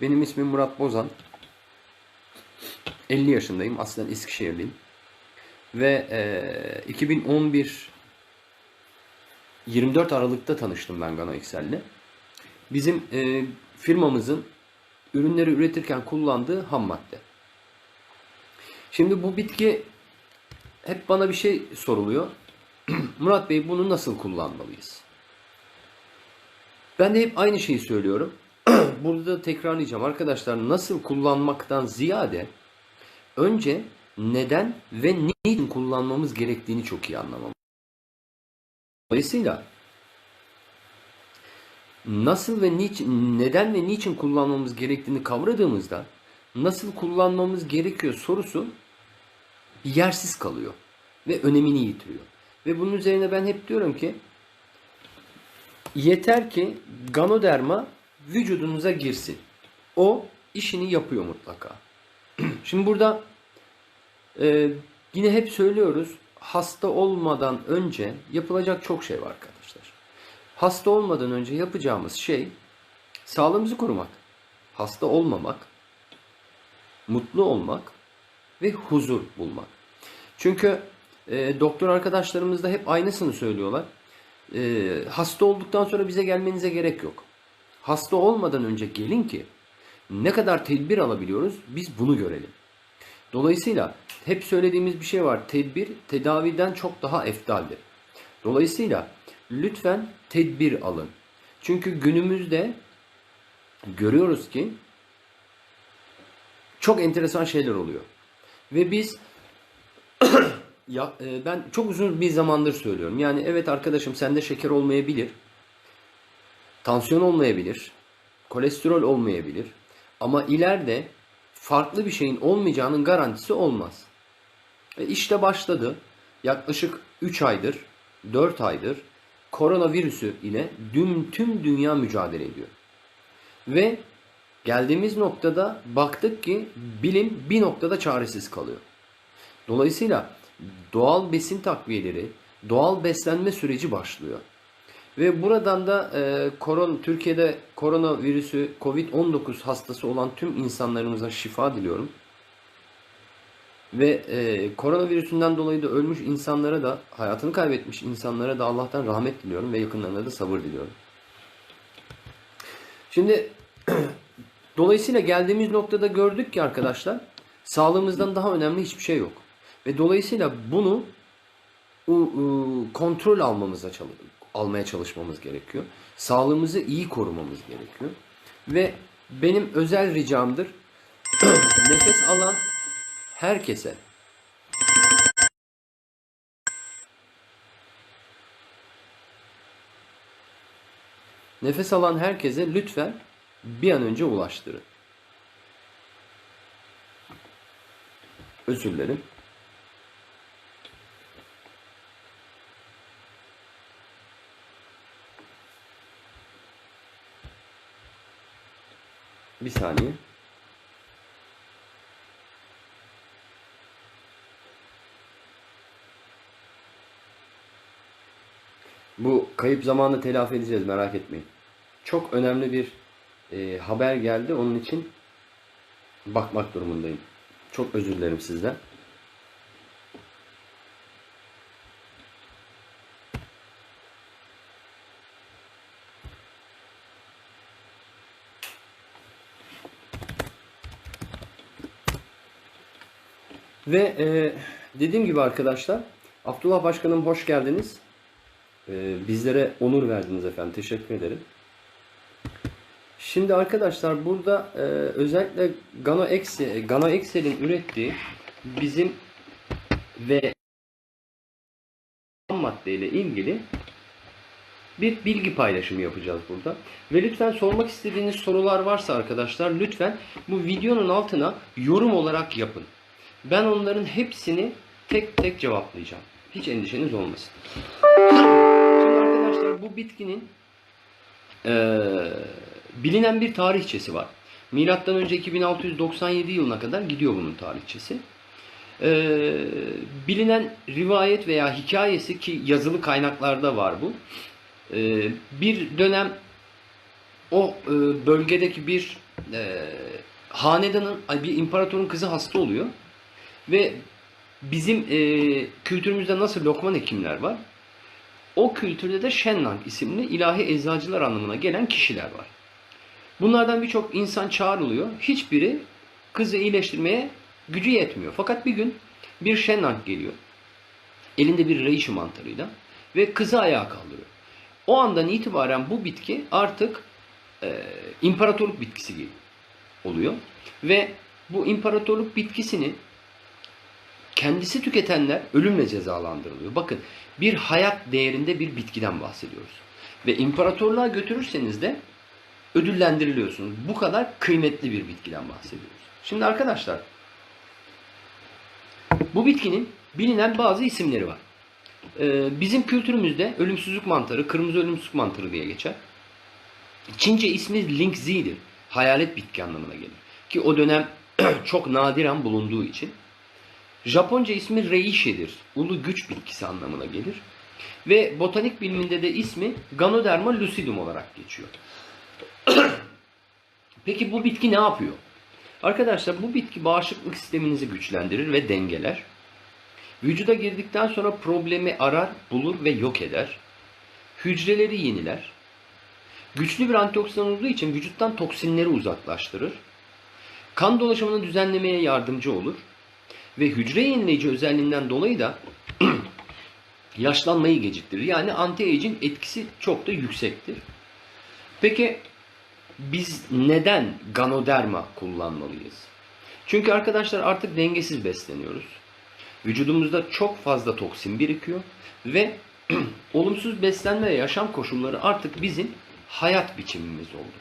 Benim ismim Murat Bozan. 50 yaşındayım. Aslen Eskişehirliyim. Ve e, 2011 24 Aralık'ta tanıştım ben Gano Excel'le. Bizim e, firmamızın ürünleri üretirken kullandığı ham madde. Şimdi bu bitki hep bana bir şey soruluyor. Murat Bey bunu nasıl kullanmalıyız? Ben de hep aynı şeyi söylüyorum. Burada da tekrarlayacağım. Arkadaşlar nasıl kullanmaktan ziyade önce neden ve niçin kullanmamız gerektiğini çok iyi anlamamız. Dolayısıyla nasıl ve niçin, neden ve niçin kullanmamız gerektiğini kavradığımızda nasıl kullanmamız gerekiyor sorusu yersiz kalıyor ve önemini yitiriyor. Ve bunun üzerine ben hep diyorum ki yeter ki ganoderma vücudunuza girsin. O işini yapıyor mutlaka. Şimdi burada e, yine hep söylüyoruz hasta olmadan önce yapılacak çok şey var arkadaşlar. Hasta olmadan önce yapacağımız şey sağlığımızı korumak, hasta olmamak, mutlu olmak ve huzur bulmak. Çünkü e, doktor arkadaşlarımız da hep aynısını söylüyorlar. E, hasta olduktan sonra bize gelmenize gerek yok. Hasta olmadan önce gelin ki ne kadar tedbir alabiliyoruz biz bunu görelim. Dolayısıyla hep söylediğimiz bir şey var. Tedbir tedaviden çok daha eftaldir. Dolayısıyla lütfen tedbir alın. Çünkü günümüzde görüyoruz ki çok enteresan şeyler oluyor. Ve biz ya e, ben çok uzun bir zamandır söylüyorum. Yani evet arkadaşım sende şeker olmayabilir. Tansiyon olmayabilir. Kolesterol olmayabilir. Ama ileride farklı bir şeyin olmayacağının garantisi olmaz. E işte başladı. Yaklaşık 3 aydır, 4 aydır koronavirüsü ile tüm, tüm dünya mücadele ediyor. Ve geldiğimiz noktada baktık ki bilim bir noktada çaresiz kalıyor. Dolayısıyla doğal besin takviyeleri, doğal beslenme süreci başlıyor. Ve buradan da e, koron Türkiye'de koronavirüsü Covid-19 hastası olan tüm insanlarımıza şifa diliyorum. Ve e, koronavirüsünden dolayı da ölmüş insanlara da hayatını kaybetmiş insanlara da Allah'tan rahmet diliyorum ve yakınlarına da sabır diliyorum. Şimdi dolayısıyla geldiğimiz noktada gördük ki arkadaşlar sağlığımızdan daha önemli hiçbir şey yok. Ve dolayısıyla bunu kontrol almamıza çalış, almaya çalışmamız gerekiyor. Sağlığımızı iyi korumamız gerekiyor. Ve benim özel ricamdır nefes alan herkese Nefes alan herkese lütfen bir an önce ulaştırın. Özür dilerim. Bir saniye. Bu kayıp zamanı telafi edeceğiz merak etmeyin. Çok önemli bir e, haber geldi. Onun için bakmak durumundayım. Çok özür dilerim sizden. Ve e, dediğim gibi arkadaşlar Abdullah Başkanım hoş geldiniz. E, bizlere onur verdiniz efendim. Teşekkür ederim. Şimdi arkadaşlar burada e, özellikle Gano Excel, Gano Excel'in ürettiği bizim ve madde ile ilgili bir bilgi paylaşımı yapacağız burada. Ve lütfen sormak istediğiniz sorular varsa arkadaşlar lütfen bu videonun altına yorum olarak yapın. Ben onların hepsini tek tek cevaplayacağım. Hiç endişeniz olmasın. Şimdi arkadaşlar bu bitkinin eee bilinen bir tarihçesi var. Milattan önce 2697 yılına kadar gidiyor bunun tarihçesi. Ee, bilinen rivayet veya hikayesi ki yazılı kaynaklarda var bu. Ee, bir dönem o e, bölgedeki bir e, hanedanın bir imparatorun kızı hasta oluyor ve bizim e, kültürümüzde nasıl lokman hekimler var o kültürde de Shenlang isimli ilahi eczacılar anlamına gelen kişiler var. Bunlardan birçok insan çağrılıyor. Hiçbiri kızı iyileştirmeye gücü yetmiyor. Fakat bir gün bir Shenlang geliyor. Elinde bir reishi mantarıyla ve kızı ayağa kaldırıyor. O andan itibaren bu bitki artık e, imparatorluk bitkisi gibi oluyor. Ve bu imparatorluk bitkisini kendisi tüketenler ölümle cezalandırılıyor. Bakın bir hayat değerinde bir bitkiden bahsediyoruz. Ve imparatorluğa götürürseniz de ödüllendiriliyorsunuz. Bu kadar kıymetli bir bitkiden bahsediyoruz. Şimdi arkadaşlar bu bitkinin bilinen bazı isimleri var. Ee, bizim kültürümüzde ölümsüzlük mantarı, kırmızı ölümsüzlük mantarı diye geçer. Çince ismi Lingzi'dir. Hayalet bitki anlamına gelir. Ki o dönem çok nadiren bulunduğu için. Japonca ismi Reishi'dir. Ulu güç bitkisi anlamına gelir. Ve botanik biliminde de ismi Ganoderma lucidum olarak geçiyor. Peki bu bitki ne yapıyor? Arkadaşlar bu bitki bağışıklık sisteminizi güçlendirir ve dengeler. Vücuda girdikten sonra problemi arar, bulur ve yok eder. Hücreleri yeniler. Güçlü bir antioksidan olduğu için vücuttan toksinleri uzaklaştırır. Kan dolaşımını düzenlemeye yardımcı olur. Ve hücre yenileyici özelliğinden dolayı da yaşlanmayı geciktirir. Yani anti-aging etkisi çok da yüksektir. Peki biz neden Ganoderma kullanmalıyız? Çünkü arkadaşlar artık dengesiz besleniyoruz. Vücudumuzda çok fazla toksin birikiyor ve olumsuz beslenme ve yaşam koşulları artık bizim hayat biçimimiz oldu.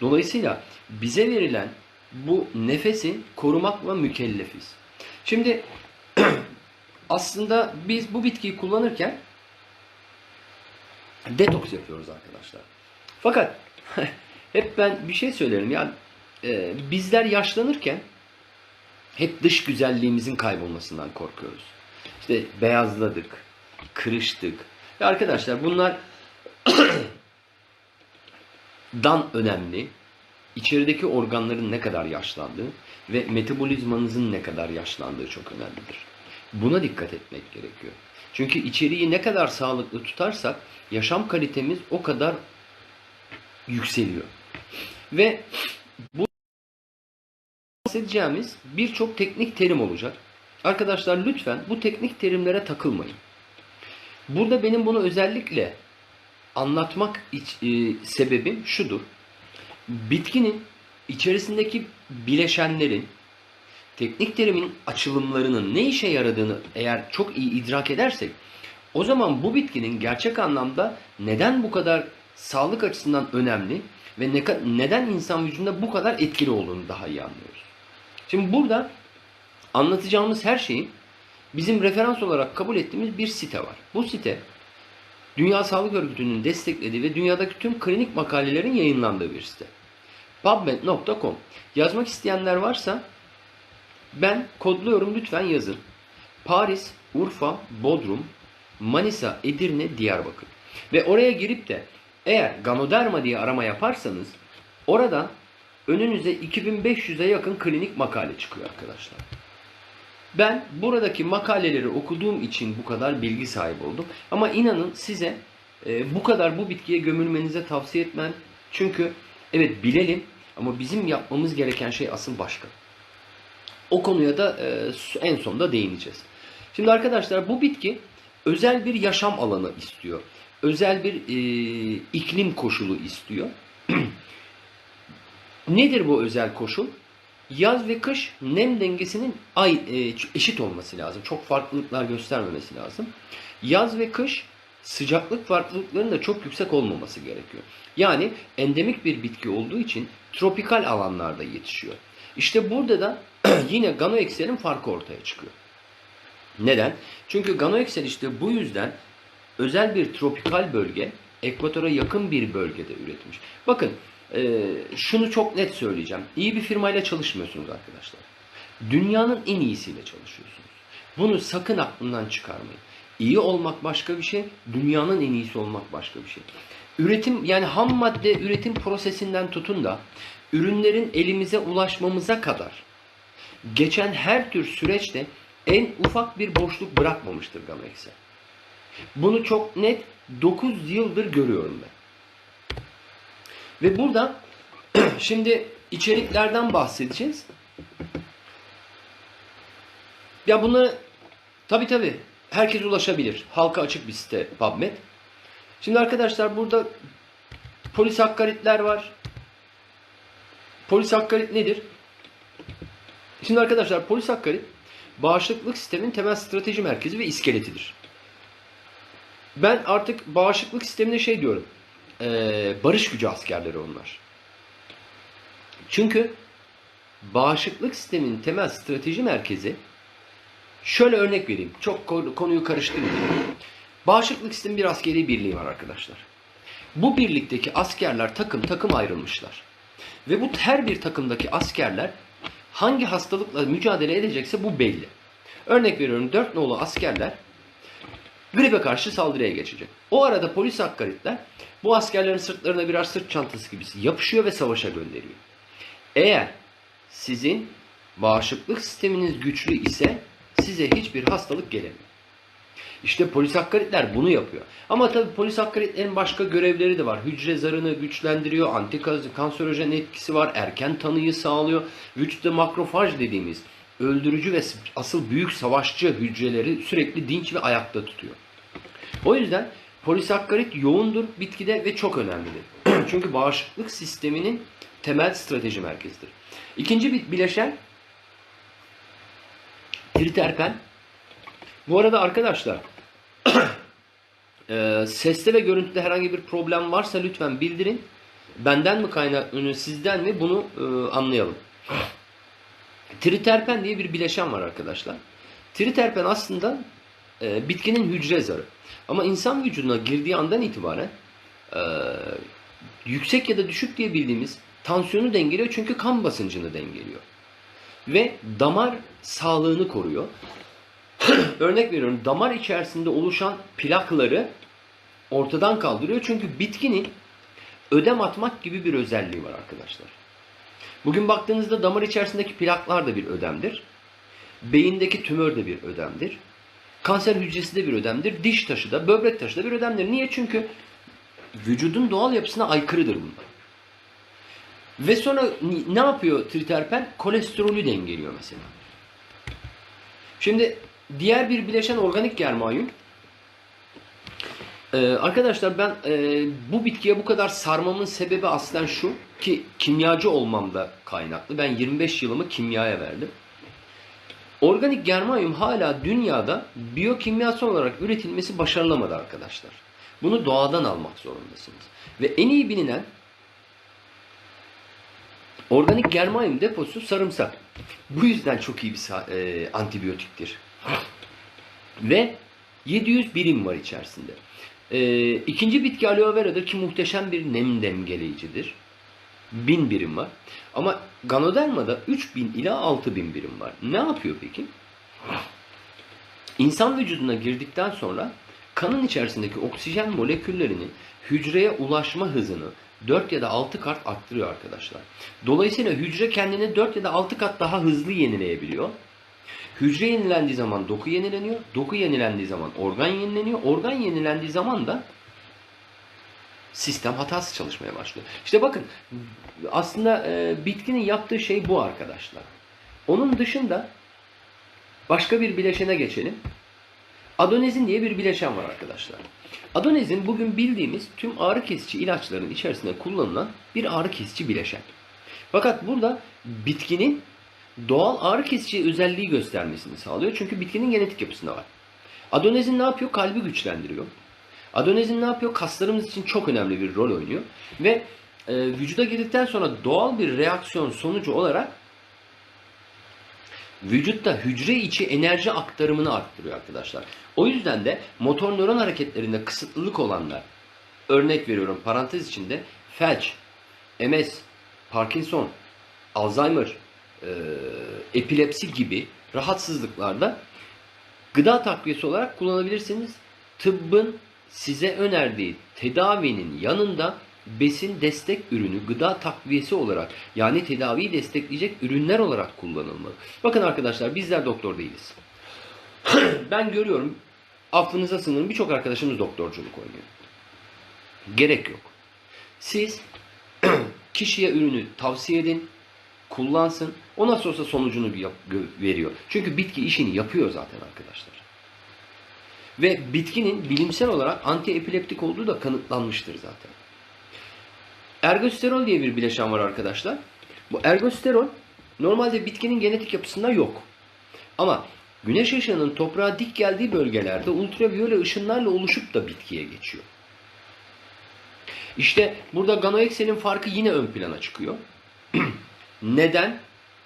Dolayısıyla bize verilen bu nefesi korumakla mükellefiz. Şimdi aslında biz bu bitkiyi kullanırken detoks yapıyoruz arkadaşlar. Fakat hep ben bir şey söylerim yani e, bizler yaşlanırken hep dış güzelliğimizin kaybolmasından korkuyoruz. İşte beyazladık, kırıştık. Ya arkadaşlar bunlar dan önemli. İçerideki organların ne kadar yaşlandığı ve metabolizmanızın ne kadar yaşlandığı çok önemlidir. Buna dikkat etmek gerekiyor. Çünkü içeriği ne kadar sağlıklı tutarsak yaşam kalitemiz o kadar yükseliyor. Ve bu bahsedeceğimiz birçok teknik terim olacak. Arkadaşlar lütfen bu teknik terimlere takılmayın. Burada benim bunu özellikle anlatmak iç, e, sebebim şudur. Bitkinin içerisindeki bileşenlerin teknik terimin açılımlarının ne işe yaradığını eğer çok iyi idrak edersek o zaman bu bitkinin gerçek anlamda neden bu kadar sağlık açısından önemli ve ne, neden insan vücudunda bu kadar etkili olduğunu daha iyi anlıyoruz. Şimdi burada anlatacağımız her şeyin bizim referans olarak kabul ettiğimiz bir site var. Bu site Dünya Sağlık Örgütü'nün desteklediği ve dünyadaki tüm klinik makalelerin yayınlandığı bir site. PubMed.com Yazmak isteyenler varsa ben kodluyorum lütfen yazın. Paris, Urfa, Bodrum, Manisa, Edirne, Diyarbakır. Ve oraya girip de eğer Ganoderma diye arama yaparsanız oradan önünüze 2500'e yakın klinik makale çıkıyor arkadaşlar. Ben buradaki makaleleri okuduğum için bu kadar bilgi sahibi oldum. Ama inanın size e, bu kadar bu bitkiye gömülmenize tavsiye etmem. Çünkü evet bilelim ama bizim yapmamız gereken şey asıl başka. O konuya da e, en sonda değineceğiz. Şimdi arkadaşlar bu bitki özel bir yaşam alanı istiyor. Özel bir e, iklim koşulu istiyor. Nedir bu özel koşul? Yaz ve kış nem dengesinin ay, e, eşit olması lazım. Çok farklılıklar göstermemesi lazım. Yaz ve kış sıcaklık farklılıklarının da çok yüksek olmaması gerekiyor. Yani endemik bir bitki olduğu için tropikal alanlarda yetişiyor. İşte burada da yine ganoekselin farkı ortaya çıkıyor. Neden? Çünkü ganoeksel işte bu yüzden özel bir tropikal bölge, ekvatora yakın bir bölgede üretmiş. Bakın e, şunu çok net söyleyeceğim. İyi bir firmayla çalışmıyorsunuz arkadaşlar. Dünyanın en iyisiyle çalışıyorsunuz. Bunu sakın aklından çıkarmayın. İyi olmak başka bir şey, dünyanın en iyisi olmak başka bir şey. Üretim yani ham madde üretim prosesinden tutun da ürünlerin elimize ulaşmamıza kadar geçen her tür süreçte en ufak bir boşluk bırakmamıştır Gamex'e. Bunu çok net 9 yıldır görüyorum ben. Ve burada şimdi içeriklerden bahsedeceğiz. Ya bunları tabi tabi herkes ulaşabilir. Halka açık bir site PubMed. Şimdi arkadaşlar burada polis hakkaritler var. Polis hakkarit nedir? Şimdi arkadaşlar polis hakkarit bağışıklık sistemin temel strateji merkezi ve iskeletidir. Ben artık bağışıklık sistemine şey diyorum. eee, barış gücü askerleri onlar. Çünkü bağışıklık sistemin temel strateji merkezi şöyle örnek vereyim. Çok ko- konuyu karıştırmayayım. Bağışıklık sistemi bir askeri birliği var arkadaşlar. Bu birlikteki askerler takım takım ayrılmışlar. Ve bu her bir takımdaki askerler hangi hastalıkla mücadele edecekse bu belli. Örnek veriyorum 4 nolu askerler gribe karşı saldırıya geçecek. O arada polis hakkaritler bu askerlerin sırtlarına birer sırt çantası gibisi yapışıyor ve savaşa gönderiyor. Eğer sizin bağışıklık sisteminiz güçlü ise size hiçbir hastalık gelemiyor. İşte polis hakkaritler bunu yapıyor. Ama tabii polis hakkaritlerin başka görevleri de var. Hücre zarını güçlendiriyor, antikanserojen etkisi var, erken tanıyı sağlıyor. Vücutta makrofaj dediğimiz öldürücü ve asıl büyük savaşçı hücreleri sürekli dinç ve ayakta tutuyor. O yüzden polisakkarit yoğundur bitkide ve çok önemlidir. Çünkü bağışıklık sisteminin temel strateji merkezidir. İkinci bir bileşen triterpen. Bu arada arkadaşlar e, seste ve görüntüde herhangi bir problem varsa lütfen bildirin. Benden mi kaynaklanıyor, sizden mi bunu e, anlayalım. Triterpen diye bir bileşen var arkadaşlar. Triterpen aslında e, bitkinin hücre zarı. Ama insan vücuduna girdiği andan itibaren e, yüksek ya da düşük diye bildiğimiz tansiyonu dengeliyor çünkü kan basıncını dengeliyor. Ve damar sağlığını koruyor. Örnek veriyorum damar içerisinde oluşan plakları ortadan kaldırıyor. Çünkü bitkinin ödem atmak gibi bir özelliği var arkadaşlar. Bugün baktığınızda damar içerisindeki plaklar da bir ödemdir. Beyindeki tümör de bir ödemdir. Kanser hücresi de bir ödemdir. Diş taşı da, böbrek taşı da bir ödemdir. Niye? Çünkü vücudun doğal yapısına aykırıdır bunlar. Ve sonra ne yapıyor triterpen? Kolesterolü dengeliyor mesela. Şimdi diğer bir bileşen organik germanyum. Ee, arkadaşlar ben e, bu bitkiye bu kadar sarmamın sebebi aslen şu ki kimyacı olmamda kaynaklı. Ben 25 yılımı kimyaya verdim. Organik germanyum hala dünyada biyokimyasal olarak üretilmesi başarılamadı arkadaşlar. Bunu doğadan almak zorundasınız. Ve en iyi bilinen organik germanyum deposu sarımsak. Bu yüzden çok iyi bir e, antibiyotiktir. Ve 700 birim var içerisinde. E, ikinci bitki aloe vera'dır ki muhteşem bir nem dengeleyicidir. 1000 birim var. Ama Ganoderma'da 3000 ila 6000 birim var. Ne yapıyor peki? İnsan vücuduna girdikten sonra kanın içerisindeki oksijen moleküllerinin hücreye ulaşma hızını 4 ya da 6 kat arttırıyor arkadaşlar. Dolayısıyla hücre kendini 4 ya da 6 kat daha hızlı yenileyebiliyor. Hücre yenilendiği zaman doku yenileniyor. Doku yenilendiği zaman organ yenileniyor. Organ yenilendiği zaman da sistem hatası çalışmaya başlıyor. İşte bakın aslında e, bitkinin yaptığı şey bu arkadaşlar. Onun dışında başka bir bileşene geçelim. Adonezin diye bir bileşen var arkadaşlar. Adonezin bugün bildiğimiz tüm ağrı kesici ilaçların içerisinde kullanılan bir ağrı kesici bileşen. Fakat burada bitkinin doğal ağrı kesici özelliği göstermesini sağlıyor. Çünkü bitkinin genetik yapısında var. Adonezin ne yapıyor? Kalbi güçlendiriyor. Adonezin ne yapıyor? Kaslarımız için çok önemli bir rol oynuyor. Ve e, vücuda girdikten sonra doğal bir reaksiyon sonucu olarak vücutta hücre içi enerji aktarımını arttırıyor arkadaşlar. O yüzden de motor nöron hareketlerinde kısıtlılık olanlar, örnek veriyorum parantez içinde felç, MS, Parkinson, Alzheimer, e, epilepsi gibi rahatsızlıklarda gıda takviyesi olarak kullanabilirsiniz. Tıbbın size önerdiği tedavinin yanında besin destek ürünü, gıda takviyesi olarak yani tedaviyi destekleyecek ürünler olarak kullanılmalı. Bakın arkadaşlar bizler doktor değiliz. ben görüyorum affınıza sığınırım birçok arkadaşımız doktorculuk oynuyor. Gerek yok. Siz kişiye ürünü tavsiye edin, kullansın. O nasıl olsa sonucunu veriyor. Çünkü bitki işini yapıyor zaten arkadaşlar. Ve bitkinin bilimsel olarak antiepileptik olduğu da kanıtlanmıştır zaten. Ergosterol diye bir bileşen var arkadaşlar. Bu ergosterol normalde bitkinin genetik yapısında yok. Ama güneş ışığının toprağa dik geldiği bölgelerde ultraviyole ışınlarla oluşup da bitkiye geçiyor. İşte burada ganoeksenin farkı yine ön plana çıkıyor. Neden?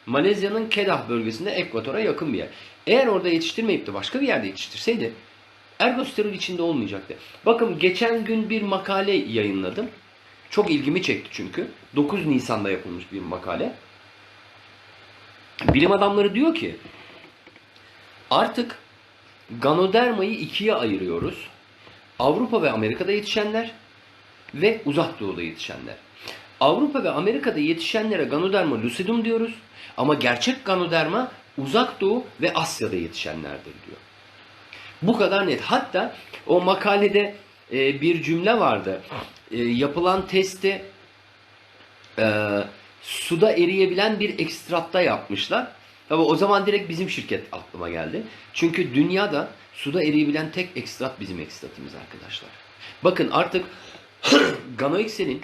Malezya'nın Kedah bölgesinde ekvatora yakın bir yer. Eğer orada yetiştirmeyip de başka bir yerde yetiştirseydi ergosterol içinde olmayacaktı. Bakın geçen gün bir makale yayınladım. Çok ilgimi çekti çünkü. 9 Nisan'da yapılmış bir makale. Bilim adamları diyor ki artık ganodermayı ikiye ayırıyoruz. Avrupa ve Amerika'da yetişenler ve uzak doğuda yetişenler. Avrupa ve Amerika'da yetişenlere Ganoderma lucidum diyoruz. Ama gerçek Ganoderma uzak doğu ve Asya'da yetişenlerdir diyor. Bu kadar net. Hatta o makalede e, bir cümle vardı. E, yapılan testi e, suda eriyebilen bir ekstratta yapmışlar. Tabi o zaman direkt bizim şirket aklıma geldi. Çünkü dünyada suda eriyebilen tek ekstrat bizim ekstratımız arkadaşlar. Bakın artık Ganoxel'in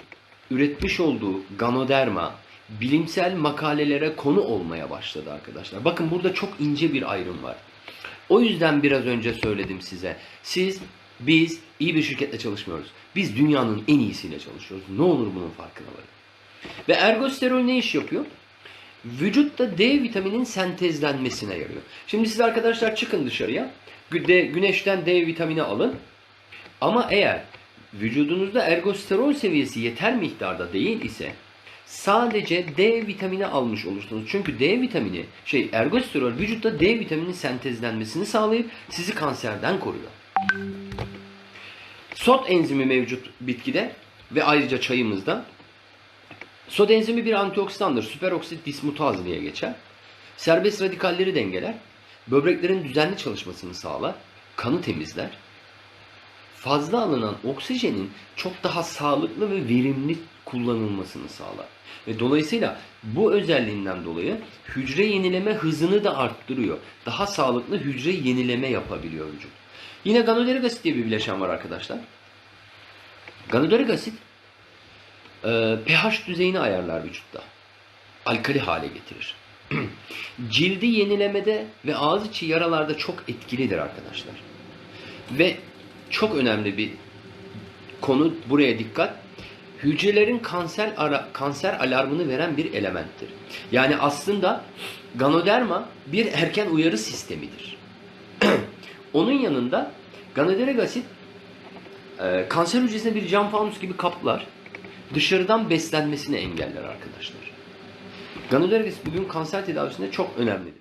üretmiş olduğu Ganoderma bilimsel makalelere konu olmaya başladı arkadaşlar. Bakın burada çok ince bir ayrım var. O yüzden biraz önce söyledim size. Siz, biz iyi bir şirketle çalışmıyoruz. Biz dünyanın en iyisiyle çalışıyoruz. Ne olur bunun farkına varın. Ve ergosterol ne iş yapıyor? Vücutta D vitaminin sentezlenmesine yarıyor. Şimdi siz arkadaşlar çıkın dışarıya. Güneşten D vitamini alın. Ama eğer vücudunuzda ergosterol seviyesi yeter miktarda değil ise sadece D vitamini almış olursunuz. Çünkü D vitamini, şey ergosterol vücutta D vitamini sentezlenmesini sağlayıp sizi kanserden koruyor. SOT enzimi mevcut bitkide ve ayrıca çayımızda. SOT enzimi bir antioksidandır. Süperoksit dismutaz diye geçer. Serbest radikalleri dengeler. Böbreklerin düzenli çalışmasını sağlar. Kanı temizler fazla alınan oksijenin çok daha sağlıklı ve verimli kullanılmasını sağlar. Ve dolayısıyla bu özelliğinden dolayı hücre yenileme hızını da arttırıyor. Daha sağlıklı hücre yenileme yapabiliyor vücut. Yine ganoderik asit diye bir bileşen var arkadaşlar. Ganoderik asit e, pH düzeyini ayarlar vücutta. Alkali hale getirir. Cildi yenilemede ve ağız içi yaralarda çok etkilidir arkadaşlar. Ve çok önemli bir konu buraya dikkat. Hücrelerin kanser ara, kanser alarmını veren bir elementtir. Yani aslında ganoderma bir erken uyarı sistemidir. Onun yanında ganoderik asit e, kanser hücresine bir cam fanus gibi kaplar. Dışarıdan beslenmesini engeller arkadaşlar. Ganoderik asit bugün kanser tedavisinde çok önemlidir.